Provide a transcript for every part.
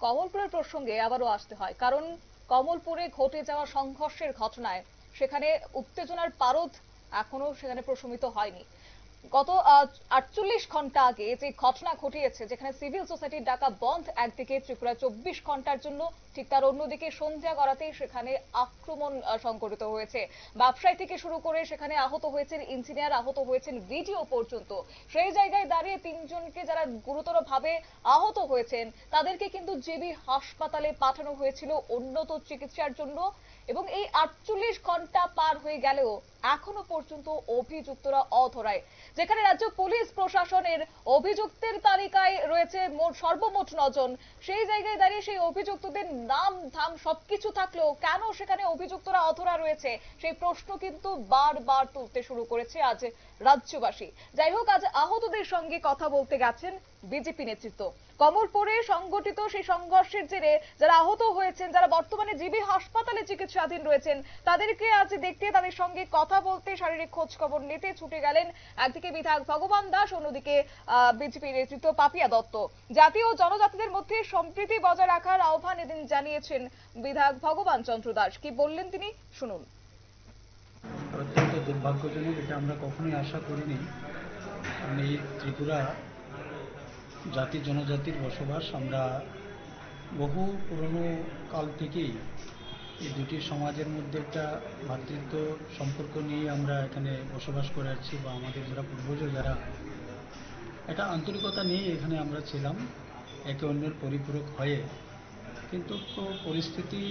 কমলপুরের প্রসঙ্গে আবারও আসতে হয়। কারণ কমলপুরে ঘটে যাওয়া সংঘর্ষের ঘটনায় সেখানে উত্তেজনার পারদ এখনও সেখানে প্রশমিত হয়নি। গত আটচল্লিশ ঘণ্টা আগে যে ঘটনা ঘটিয়েছে, যেখানে সিভিল সোসাইটির ডাকা বন্ধ, একদিকে ত্রিপুরা চব্বিশ ঘণ্টার জন্য, ঠিক তার অন্যদিকে সন্ধ্যা গড়াতেই সেখানে আক্রমণ সংঘটিত হয়েছে। ব্যবসায়ী থেকে শুরু করে সেখানে আহত হয়েছেন ইঞ্জিনিয়ার, আহত হয়েছেন ভিডিও পর্যন্ত। সেই জায়গায় দাঁড়িয়ে তিনজনকে যারা গুরুতর ভাবে আহত হয়েছেন, তাদেরকে কিন্তু জেবি হাসপাতালে পাঠানো হয়েছিল উন্নত চিকিৎসার জন্য। এবং এই আটচল্লিশ ঘণ্টা পার হয়ে গেলেও এখনও পর্যন্ত অভিযুক্তরা অধরায়। যেখানে রাজ্য পুলিশ প্রশাসনের অভিযুক্তের তালিকায় রয়েছে মোট সর্বমোট নজন। সেই জায়গায় দাঁড়িয়ে সেই অভিযুক্তদের নাম, ধাম সবকিছু থাকলেও কেন সেখানে অভিযুক্তরা অধরা রয়েছে, সেই প্রশ্ন কিন্তু বারবার তুলতে শুরু করেছে আজ রাজ্যবাসী। যাই হোক, আজ আহতদের সঙ্গে কথা বলতে গেছেন বিজেপি নেতৃত্ব। কমলপুরে সংগঠিত সেই সংঘর্ষের জেরে যারা আহত হয়েছেন, যারা বর্তমানে জিবি হাসপাতালে চিকিৎসাধীন রয়েছেন, তাদেরকে আজ দেখতে তাদের সঙ্গে কথা বলতে শারীরিক খোঁজ খবর নিতে ছুটে গেলেন একদিকে বিধায়ক ভগবান দাস, অন্যদিকে বিজেপি নেতৃত্ব পাপিয়া দত্ত। জাতীয় জনজাতিদের মধ্যে সম্প্রীতি বজায় রাখার আহ্বান এদিন জানিয়েছেন বিধায়ক ভগবান চন্দ্র দাস। কি বললেন তিনি? শুনুন। অত্যন্ত দুর্ভাগ্যজনক, এটা আমরা কখনোই আশা করিনি। কারণ এই ত্রিপুরা জাতি জনজাতির বসবাস আমরা বহু পুরনো কাল থেকেই এই দুটি সমাজের মধ্যে একটা ভ্রাতৃত্ব সম্পর্ক নিয়ে আমরা এখানে বসবাস করে আসছি বা আমাদের যারা পূর্বজ যারা একটা আন্তরিকতা নিয়ে এখানে আমরা ছিলাম, একে অন্যের পরিপূরক হয়ে। কিন্তু পরিস্থিতি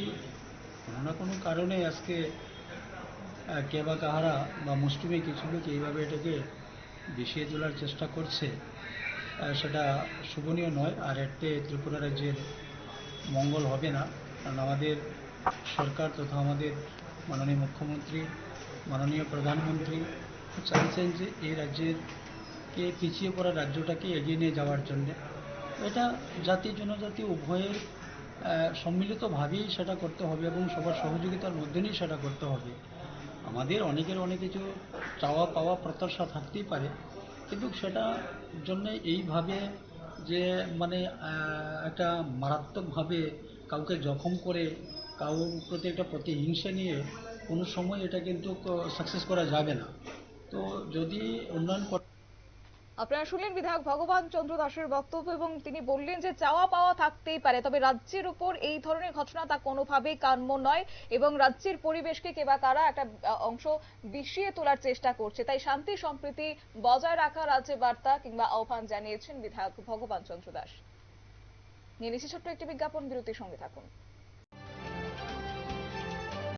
কোনো না কোনো কারণে আজকে কে বা কাহারা বা মুসলিমে কিছু লোক এইভাবে এটাকে বিষিয়ে তোলার চেষ্টা করছে সেটা শোভনীয় নয়। আর এতে ত্রিপুরা রাজ্যের মঙ্গল হবে না। কারণ আমাদের সরকার তথা আমাদের মাননীয় মুখ্যমন্ত্রী, মাননীয় প্রধানমন্ত্রী চাইছেন যে এই রাজ্যের কে পিছিয়ে পড়া রাজ্যটাকে এগিয়ে নিয়ে যাওয়ার জন্যে। এটা জাতি জনজাতি উভয়ের সম্মিলিতভাবেই সেটা করতে হবে এবং সবার সহযোগিতার মধ্যে নিয়েই সেটা করতে হবে। আমাদের অনেকের অনেক কিছু চাওয়া পাওয়া প্রত্যাশা থাকতেই পারে, কিন্তু সেটা জন্য এইভাবে যে মানে একটা মারাত্মকভাবে কাউকে জখম করে কারোর প্রতি একটা প্রতিহিংসা নিয়ে কোনো সময় এটা কিন্তু সাকসেস করা যাবে না। তো যদি উন্নয়ন আপনারা শুনলেন বিধায়ক ভগবান চন্দ্র দাসের বক্তব্য এবং তিনি বললেন যে চাওয়া পাওয়া থাকতেই পারে, তবে রাজ্যের উপর এই ধরনের ঘটনা তা কোনোভাবেই কাম্য নয় এবং রাজ্যের পরিবেশকে কে বা কারা একটা অংশ বিষিয়ে তোলার চেষ্টা করছে। তাই শান্তি সম্প্রীতি বজায় রাখা রাজ্যে বার্তা কিংবা আহ্বান জানিয়েছেন বিধায়ক ভগবান চন্দ্র দাস। নিয়ে নিচ্ছি ছোট্ট একটি বিজ্ঞাপন, বিরতির সঙ্গে থাকুন।